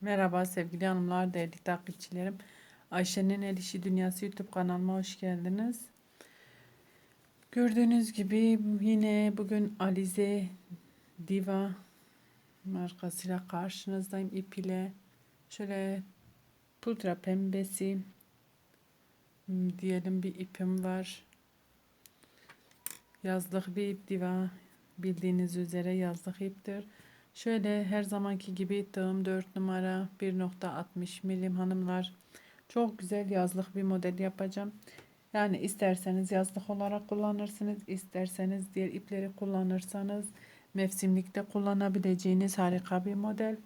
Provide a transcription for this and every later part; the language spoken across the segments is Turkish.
Merhaba sevgili hanımlar, değerli takipçilerim. Ayşe'nin El İşi Dünyası YouTube kanalıma hoş geldiniz. Gördüğünüz gibi yine bugün Alize Diva markasıyla karşınızdayım. İp ile şöyle pudra pembesi hmm, diyelim bir ipim var. Yazlık bir ip diva bildiğiniz üzere yazlık iptir. Şöyle her zamanki gibi tığım 4 numara 1.60 milim hanımlar. Çok güzel yazlık bir model yapacağım. Yani isterseniz yazlık olarak kullanırsınız. isterseniz diğer ipleri kullanırsanız mevsimlikte kullanabileceğiniz harika bir model.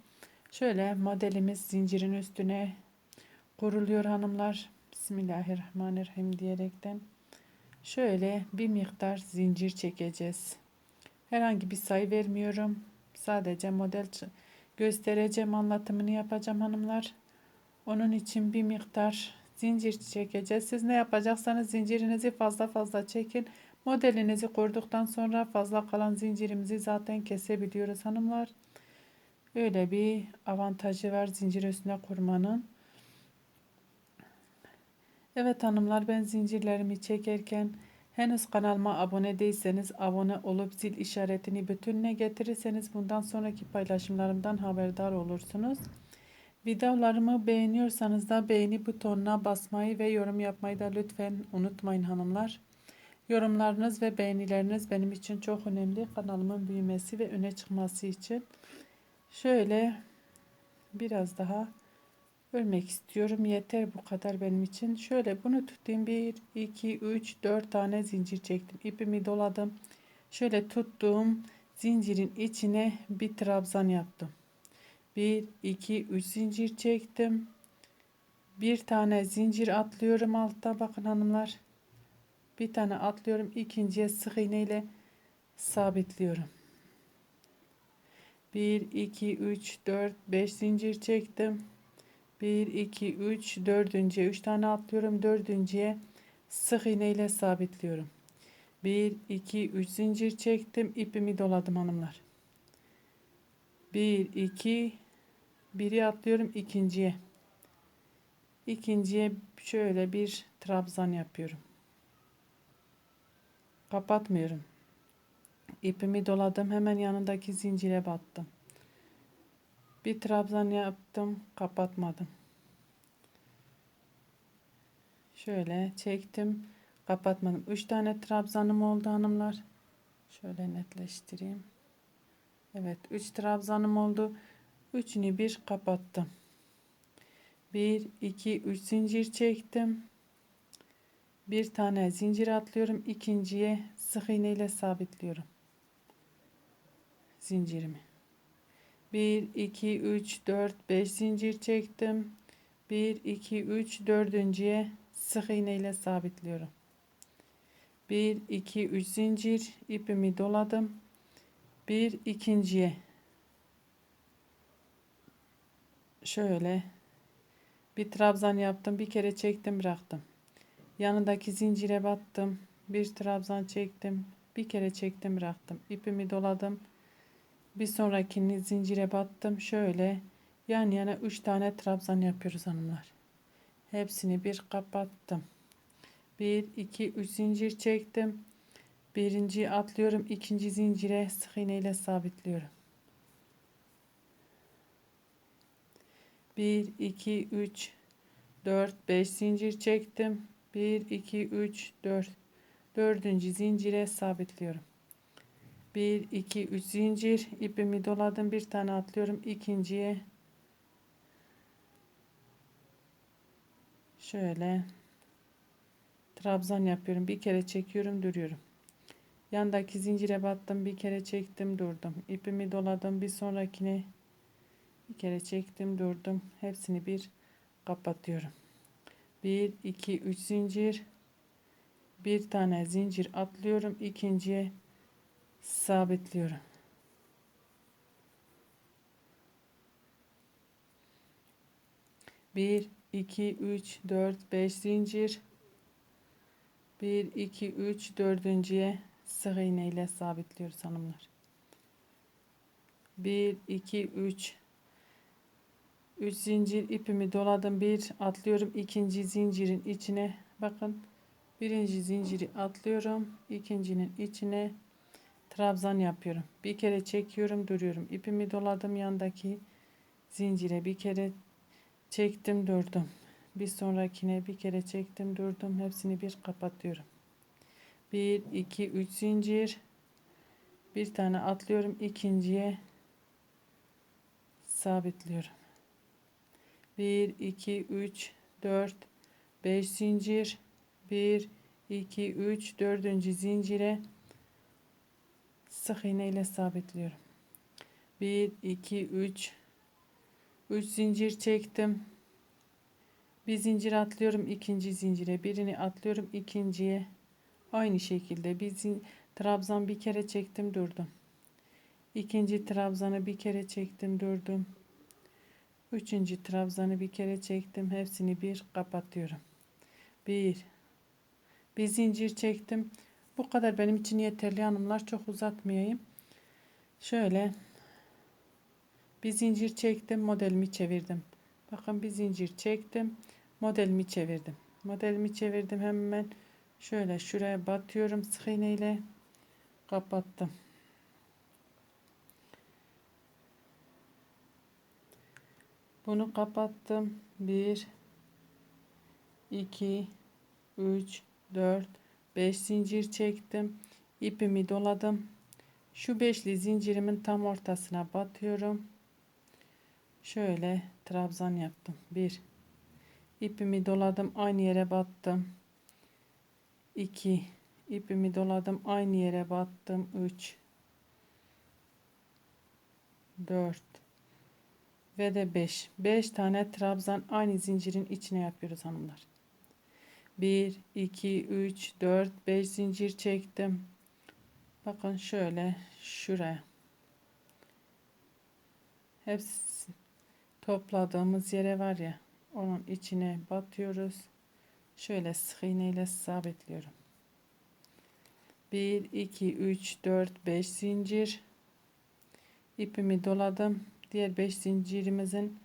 Şöyle modelimiz zincirin üstüne kuruluyor hanımlar. Bismillahirrahmanirrahim diyerekten. Şöyle bir miktar zincir çekeceğiz. Herhangi bir sayı vermiyorum. Sadece model göstereceğim anlatımını yapacağım hanımlar. Onun için bir miktar zincir çekeceğiz. Siz ne yapacaksanız zincirinizi fazla fazla çekin. Modelinizi kurduktan sonra fazla kalan zincirimizi zaten kesebiliyoruz hanımlar. Öyle bir avantajı var zincir üstüne kurmanın. Evet hanımlar ben zincirlerimi çekerken Henüz kanalıma abone değilseniz abone olup zil işaretini bütününe getirirseniz bundan sonraki paylaşımlarımdan haberdar olursunuz. Videolarımı beğeniyorsanız da beğeni butonuna basmayı ve yorum yapmayı da lütfen unutmayın hanımlar. Yorumlarınız ve beğenileriniz benim için çok önemli. Kanalımın büyümesi ve öne çıkması için. Şöyle biraz daha örmek istiyorum. Yeter bu kadar benim için. Şöyle bunu tutayım. 1, 2, 3, 4 tane zincir çektim. İpimi doladım. Şöyle tuttuğum zincirin içine bir trabzan yaptım. 1, 2, 3 zincir çektim. Bir tane zincir atlıyorum altta bakın hanımlar. Bir tane atlıyorum. ikinciye sık iğne ile sabitliyorum. 1, 2, 3, 4, 5 zincir çektim. 1 2 3 dördüncüye 3 tane atlıyorum. Dördüncüye sık iğne ile sabitliyorum. 1 2 3 zincir çektim. İpimi doladım hanımlar. 1 2 biri atlıyorum ikinciye. İkinciye şöyle bir trabzan yapıyorum. Kapatmıyorum. İpimi doladım. Hemen yanındaki zincire battım bir trabzan yaptım, kapatmadım. Şöyle çektim, kapatmadım. 3 tane trabzanım oldu hanımlar. Şöyle netleştireyim. Evet, 3 trabzanım oldu. Üçünü bir kapattım. 1 2 3 zincir çektim. Bir tane zincir atlıyorum. ikinciye sık iğne ile sabitliyorum. Zincirimi. 1 2 3 4 5 zincir çektim. 1 2 3 dördüncüye sık iğne ile sabitliyorum. 1 2 3 zincir ipimi doladım. 1 ikinciye şöyle bir trabzan yaptım bir kere çektim bıraktım. Yanındaki zincire battım. Bir trabzan çektim bir kere çektim bıraktım. İpimi doladım bir sonrakini zincire battım. Şöyle yan yana 3 tane trabzan yapıyoruz hanımlar. Hepsini bir kapattım. 1 2 3 zincir çektim. Birinci atlıyorum. ikinci zincire sık iğne ile sabitliyorum. 1 2 3 4 5 zincir çektim. 1 2 3 4 dördüncü zincire sabitliyorum. 1 2 3 zincir. İpimi doladım bir tane atlıyorum. İkinciye şöyle trabzan yapıyorum. Bir kere çekiyorum duruyorum. Yandaki zincire battım bir kere çektim durdum. İpimi doladım bir sonrakine bir kere çektim durdum. Hepsini bir kapatıyorum. 1 2 3 zincir. Bir tane zincir atlıyorum. İkinciye sabitliyorum. Bir, iki, üç, dört, beş zincir. Bir, iki, üç, dördüncüye sık iğne ile sabitliyoruz hanımlar. Bir, iki, üç, 3 zincir ipimi doladım. Bir atlıyorum ikinci zincirin içine. Bakın birinci zinciri atlıyorum. ikincinin içine trabzan yapıyorum. Bir kere çekiyorum duruyorum. İpimi doladım yandaki zincire bir kere çektim durdum. Bir sonrakine bir kere çektim durdum. Hepsini bir kapatıyorum. 1 2 3 zincir bir tane atlıyorum ikinciye sabitliyorum 1 2 3 4 5 zincir 1 2 3 4. zincire sık iğne ile sabitliyorum 1 2 3 3 zincir çektim bir zincir atlıyorum ikinci zincire birini atlıyorum ikinciye aynı şekilde bir zincir Trabzan bir kere çektim durdum. İkinci trabzanı bir kere çektim durdum. Üçüncü trabzanı bir kere çektim. Hepsini bir kapatıyorum. Bir. Bir zincir çektim. Bu kadar benim için yeterli hanımlar. Çok uzatmayayım. Şöyle. Bir zincir çektim. Modelimi çevirdim. Bakın bir zincir çektim. Modelimi çevirdim. Modelimi çevirdim. Hemen şöyle şuraya batıyorum sık iğne kapattım. Bunu kapattım. 1 2 3 4 5 zincir çektim. İpimi doladım. Şu beşli zincirimin tam ortasına batıyorum. Şöyle trabzan yaptım. 1 ipimi doladım. Aynı yere battım. 2 ipimi doladım aynı yere battım 3 4 ve de 5 5 tane trabzan aynı zincirin içine yapıyoruz hanımlar 1 2 3 4 5 zincir çektim. Bakın şöyle şuraya. Hepsi topladığımız yere var ya onun içine batıyoruz. Şöyle sık iğne sabitliyorum. 1 2 3 4 5 zincir. İpimi doladım. Diğer 5 zincirimizin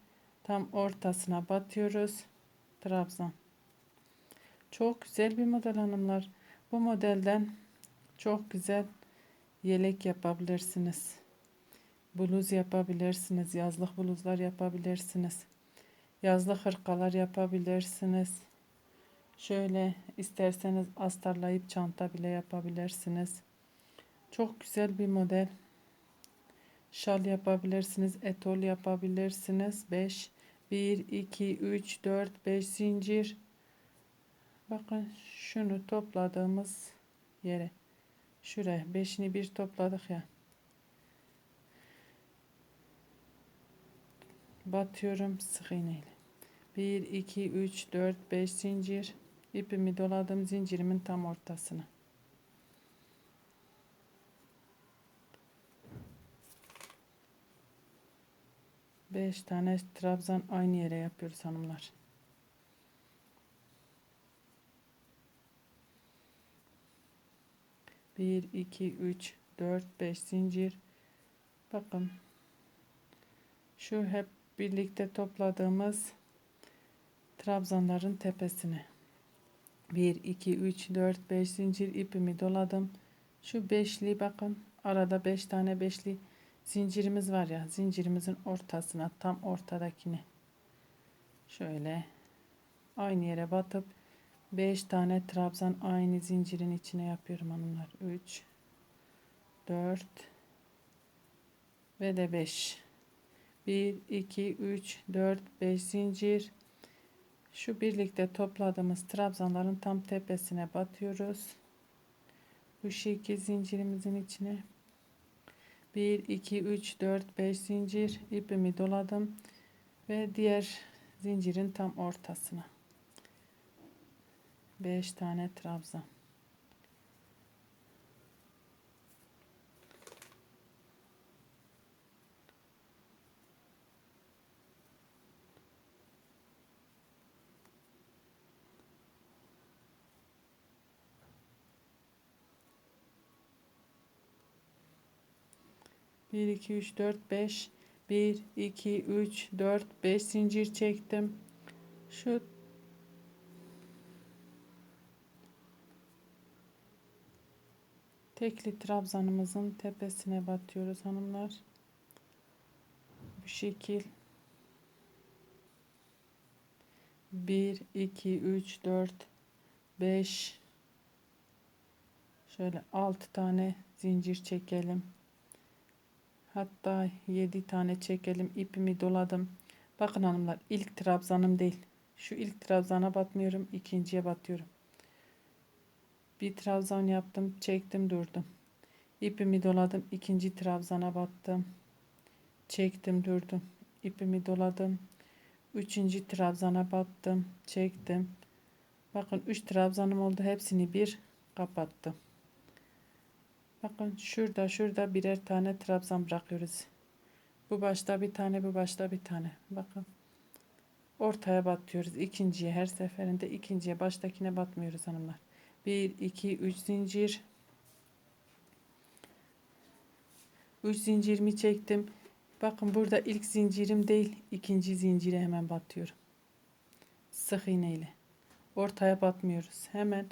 tam ortasına batıyoruz. Trabzan çok güzel bir model hanımlar bu modelden çok güzel yelek yapabilirsiniz bluz yapabilirsiniz yazlık bluzlar yapabilirsiniz yazlık hırkalar yapabilirsiniz Şöyle isterseniz astarlayıp çanta bile yapabilirsiniz. Çok güzel bir model. Şal yapabilirsiniz. Etol yapabilirsiniz. 5 1 2 3 4 5 zincir. Bakın şunu topladığımız yere. Şuraya 5'ini bir topladık ya. Batıyorum sık iğneyle. 1 2 3 4 5 zincir ipimi doladım zincirimin tam ortasına. Beş tane trabzan aynı yere yapıyoruz hanımlar. Bir, iki, üç, dört, beş zincir. Bakın. Şu hep birlikte topladığımız trabzanların tepesine. 1 2 3 4 5 zincir ipimi doladım. Şu beşli bakın arada 5 tane beşli zincirimiz var ya zincirimizin ortasına tam ortadakini şöyle aynı yere batıp 5 tane trabzan aynı zincirin içine yapıyorum hanımlar. 3 4 ve de 5 1 2 3 4 5 zincir. Şu birlikte topladığımız trabzanların tam tepesine batıyoruz. Bu şekil zincirimizin içine. 1 2 3 4 5 zincir. İpimi doladım ve diğer zincirin tam ortasına 5 tane trabzan. 1 2 3 4 5 1 2 3 4 5 zincir çektim. Şu tekli trabzanımızın tepesine batıyoruz hanımlar. Bu şekil 1 2 3 4 5 şöyle 6 tane zincir çekelim. Hatta 7 tane çekelim. İpimi doladım. Bakın hanımlar ilk trabzanım değil. Şu ilk trabzana batmıyorum. ikinciye batıyorum. Bir trabzan yaptım. Çektim durdum. İpimi doladım. ikinci trabzana battım. Çektim durdum. İpimi doladım. Üçüncü trabzana battım. Çektim. Bakın 3 trabzanım oldu. Hepsini bir kapattım. Bakın şurada şurada birer tane trabzan bırakıyoruz. Bu başta bir tane bu başta bir tane. Bakın. Ortaya batıyoruz. İkinciye her seferinde ikinciye baştakine batmıyoruz hanımlar. 1 2 3 zincir. 3 zincirimi çektim. Bakın burada ilk zincirim değil, ikinci zincire hemen batıyorum. Sık iğne ile. Ortaya batmıyoruz. Hemen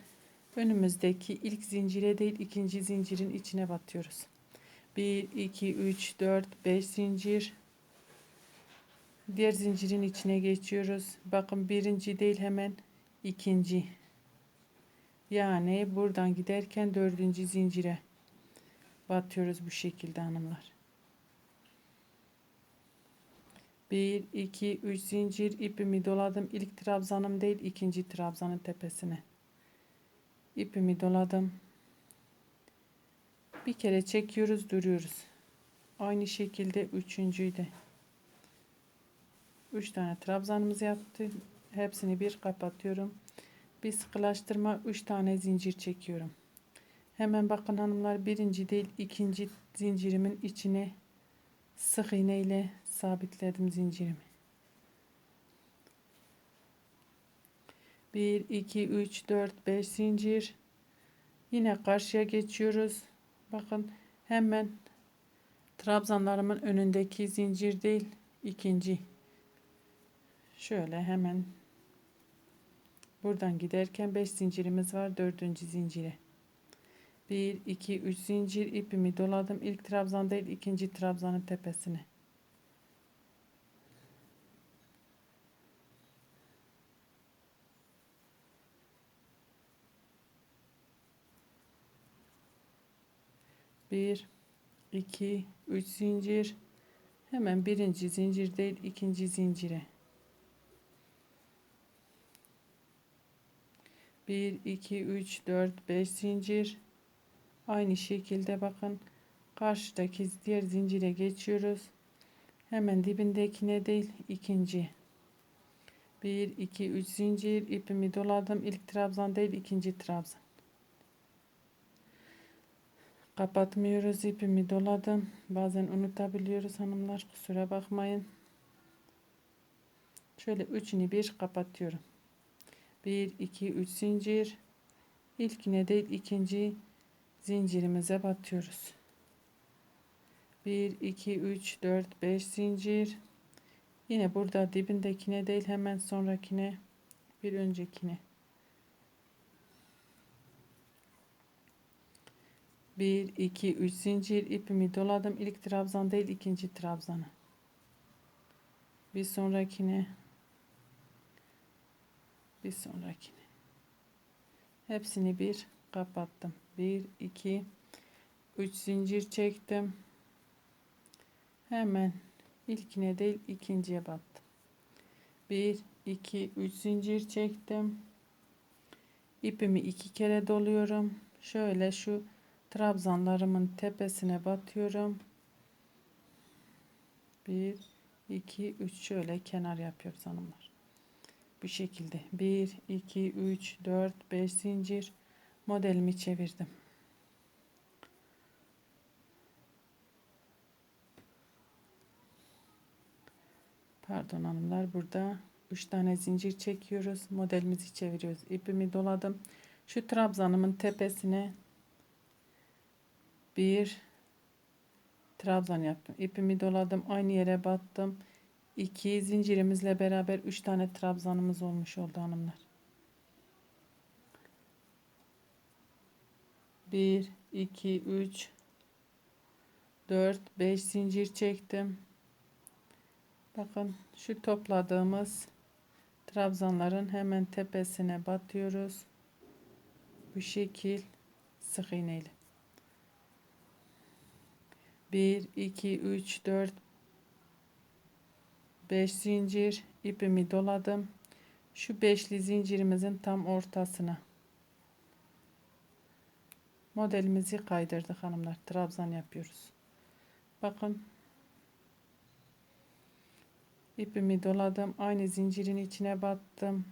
önümüzdeki ilk zincire değil, ikinci zincirin içine batıyoruz. 1 2 3 4 5 zincir. Diğer zincirin içine geçiyoruz. Bakın birinci değil hemen ikinci. Yani buradan giderken dördüncü zincire batıyoruz bu şekilde hanımlar. 1 2 3 zincir ipimi doladım. İlk trabzanım değil, ikinci trabzanın tepesine. İpimi doladım. Bir kere çekiyoruz, duruyoruz. Aynı şekilde üçüncüyü de. 3 tane trabzanımız yaptı. Hepsini bir kapatıyorum. Bir sıkılaştırma 3 tane zincir çekiyorum. Hemen bakın hanımlar birinci değil ikinci zincirimin içine sık iğne ile sabitledim zincirimi. 1 2 3 4 5 zincir. Yine karşıya geçiyoruz. Bakın hemen trabzanlarımın önündeki zincir değil ikinci. Şöyle hemen buradan giderken 5 zincirimiz var. Dördüncü zincire. 1 2 3 zincir ipimi doladım. İlk trabzan değil ikinci trabzanın tepesine. Bir, iki, üç zincir. Hemen birinci zincir değil ikinci zincire. Bir, iki, üç, dört, beş zincir. Aynı şekilde bakın karşıdaki diğer zincire geçiyoruz. Hemen dibindekine değil ikinci. 1 2 3 zincir ipimi doladım. İlk trabzan değil ikinci trabzan. Kapatmıyoruz ipimi doladım. Bazen unutabiliyoruz hanımlar kusura bakmayın. Şöyle üçünü bir kapatıyorum. 1 2 3 zincir. İlkine değil ikinci zincirimize batıyoruz. 1 2 3 4 5 zincir. Yine burada dibindekine değil hemen sonrakine bir öncekine. 1 2 3 zincir ipimi doladım. İlk trabzan değil ikinci trabzana. Bir sonrakine bir sonrakine. Hepsini bir kapattım. 1 2 3 zincir çektim. Hemen ilkine değil ikinciye battım. 1 2 3 zincir çektim. İpimi iki kere doluyorum. Şöyle şu trabzanlarımın tepesine batıyorum. 1 2 3 şöyle kenar yapıyoruz hanımlar. Bu şekilde 1 2 3 4 5 zincir modelimi çevirdim. Pardon hanımlar burada 3 tane zincir çekiyoruz. Modelimizi çeviriyoruz. İpimi doladım. Şu trabzanımın tepesine 1 trabzan yaptım. İpimi doladım. Aynı yere battım. 2 zincirimizle beraber 3 tane trabzanımız olmuş oldu hanımlar. 1 2 3 4 5 zincir çektim. Bakın şu topladığımız trabzanların hemen tepesine batıyoruz. Bu şekil sık iğneyle. 1 2 3 4 5 zincir ipimi doladım. Şu beşli zincirimizin tam ortasına modelimizi kaydırdık hanımlar. Trabzan yapıyoruz. Bakın ipimi doladım. Aynı zincirin içine battım.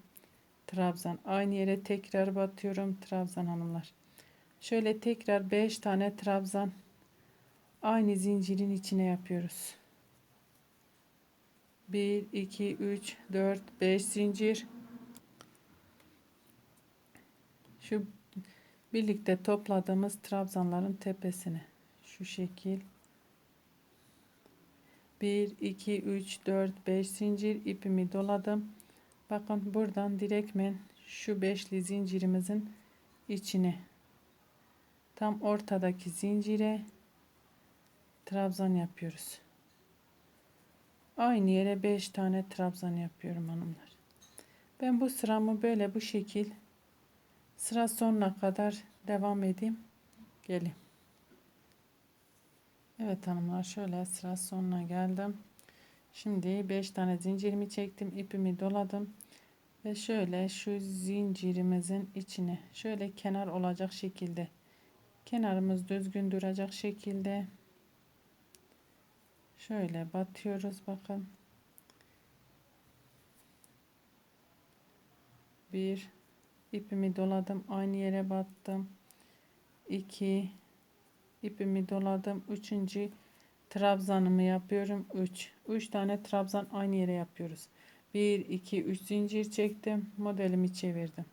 Trabzan. Aynı yere tekrar batıyorum. Trabzan hanımlar. Şöyle tekrar 5 tane trabzan aynı zincirin içine yapıyoruz. 1 2 3 4 5 zincir. Şu birlikte topladığımız trabzanların tepesine şu şekil 1 2 3 4 5 zincir ipimi doladım. Bakın buradan direktmen şu beşli zincirimizin içine tam ortadaki zincire trabzan yapıyoruz. Aynı yere 5 tane trabzan yapıyorum hanımlar. Ben bu sıramı böyle bu şekil sıra sonuna kadar devam edeyim. Gelin. Evet hanımlar şöyle sıra sonuna geldim. Şimdi 5 tane zincirimi çektim. ipimi doladım. Ve şöyle şu zincirimizin içine şöyle kenar olacak şekilde kenarımız düzgün duracak şekilde şöyle batıyoruz bakın. Bir ipimi doladım aynı yere battım. 2 ipimi doladım. Üçüncü trabzanımı yapıyorum. 3 3 tane trabzan aynı yere yapıyoruz. 1 2 3 zincir çektim. Modelimi çevirdim.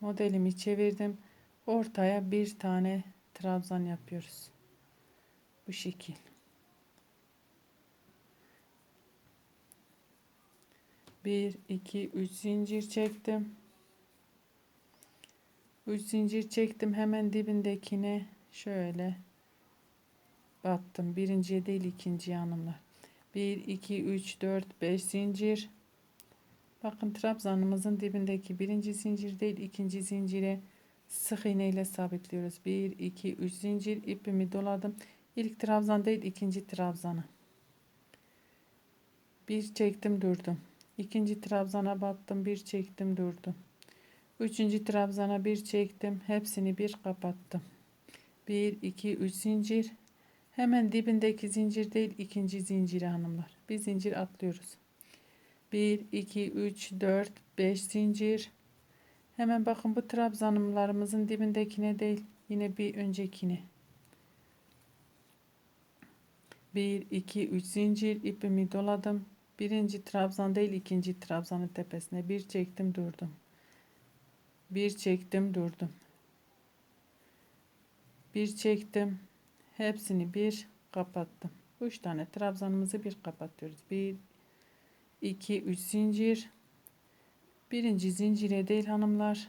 Modelimi çevirdim. Ortaya bir tane trabzan yapıyoruz. Bu şekil. Bir, iki, üç zincir çektim. 3 zincir çektim hemen dibindekine şöyle battım birinciye değil ikinci hanımlar 1 2 3 4 5 zincir. Bakın trabzanımızın dibindeki birinci zincir değil ikinci zincire sık iğne sabitliyoruz. 1 2 3 zincir ipimi doladım ilk trabzan değil ikinci trabzana bir çektim durdum ikinci trabzana battım bir çektim durdum Üçüncü trabzana bir çektim. Hepsini bir kapattım. 1, 2, 3 zincir. Hemen dibindeki zincir değil ikinci zinciri hanımlar. Bir zincir atlıyoruz. 1, 2, 3, 4, 5 zincir. Hemen bakın bu trabzanımlarımızın dibindekine değil yine bir öncekine. 1, 2, 3 zincir ipimi doladım. Birinci trabzan değil ikinci trabzanın tepesine bir çektim durdum. Bir çektim durdum. Bir çektim. Hepsini bir kapattım. Üç tane trabzanımızı bir kapatıyoruz. Bir iki üç zincir. Birinci zincire değil hanımlar.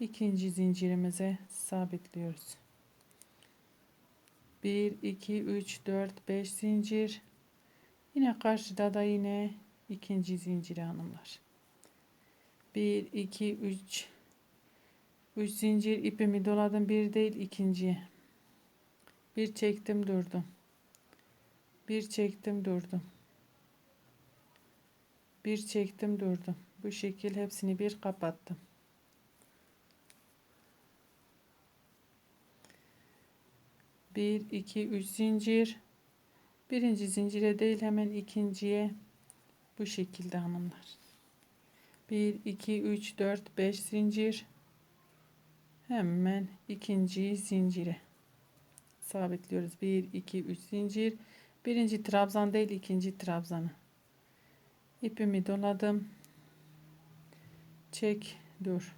İkinci zincirimize sabitliyoruz 1 2 3 4 5 zincir. Yine karşıda da yine ikinci zinciri hanımlar. 1 2 3 3 zincir ipimi doladım. Bir değil ikinciye bir çektim durdum. Bir çektim durdum. Bir çektim durdum. Bu şekil hepsini bir kapattım bir iki üç zincir. Birinci zincire değil hemen ikinciye. Bu şekilde hanımlar. 1 2 3 4 5 zincir. Hemen ikinci zincire. Sabitliyoruz. 1 2 3 zincir. Birinci trabzan değil ikinci trabzanı. İpimi doladım çek dur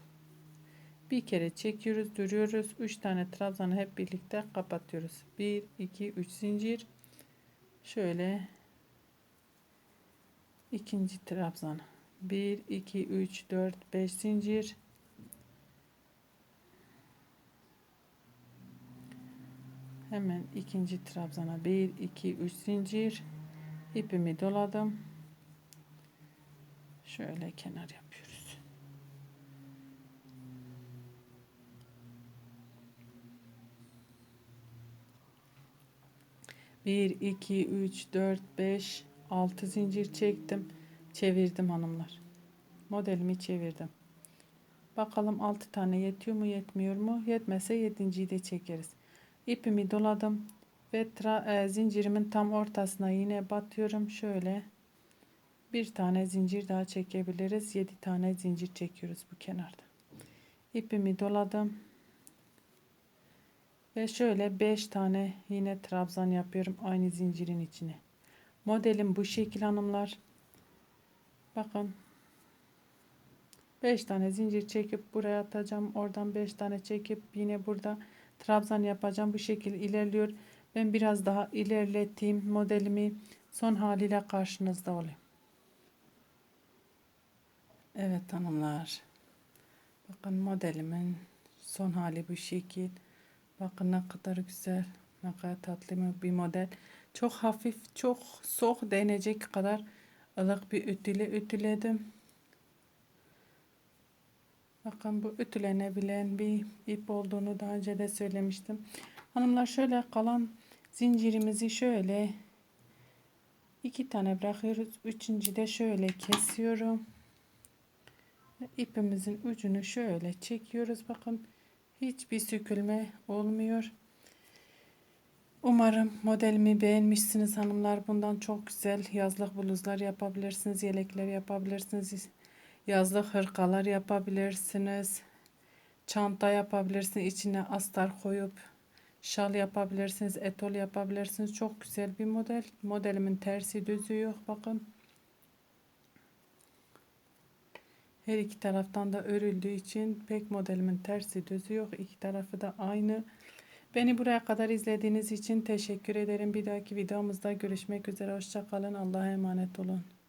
Bir kere çekiyoruz, duruyoruz. 3 tane trabzanı hep birlikte kapatıyoruz. 1 2 3 zincir. Şöyle ikinci trabzanı. 1 2 3 4 5 zincir. Hemen ikinci trabzana 1 2 3 zincir. İpimi doladım. Şöyle kenar 1 2 3 4 5 6 zincir çektim. Çevirdim hanımlar. Modelimi çevirdim. Bakalım 6 tane yetiyor mu yetmiyor mu? Yetmese 7.yi de çekeriz. İpimi doladım ve tra, e, zincirimin tam ortasına yine batıyorum. Şöyle bir tane zincir daha çekebiliriz. 7 tane zincir çekiyoruz bu kenarda. İpimi doladım ve şöyle 5 tane yine trabzan yapıyorum aynı zincirin içine. Modelim bu şekil hanımlar. Bakın 5 tane zincir çekip buraya atacağım. Oradan 5 tane çekip yine burada trabzan yapacağım. Bu şekil ilerliyor. Ben biraz daha ilerleteyim modelimi. Son haliyle karşınızda olayım. Evet hanımlar. Bakın modelimin son hali bu şekil. Bakın ne kadar güzel. Ne kadar tatlı bir model. Çok hafif, çok soğuk denecek kadar ılık bir ütüyle ütüledim. Bakın bu ütülenebilen bir ip olduğunu daha önce de söylemiştim. Hanımlar şöyle kalan zincirimizi şöyle iki tane bırakıyoruz. Üçüncü de şöyle kesiyorum. İpimizin ucunu şöyle çekiyoruz. Bakın hiçbir sökülme olmuyor. Umarım modelimi beğenmişsiniz hanımlar. Bundan çok güzel yazlık bluzlar yapabilirsiniz. Yelekler yapabilirsiniz. Yazlık hırkalar yapabilirsiniz. Çanta yapabilirsiniz. İçine astar koyup şal yapabilirsiniz. Etol yapabilirsiniz. Çok güzel bir model. Modelimin tersi düzü yok. Bakın. Her iki taraftan da örüldüğü için pek modelimin tersi düzü yok. İki tarafı da aynı. Beni buraya kadar izlediğiniz için teşekkür ederim. Bir dahaki videomuzda görüşmek üzere. Hoşçakalın. Allah'a emanet olun.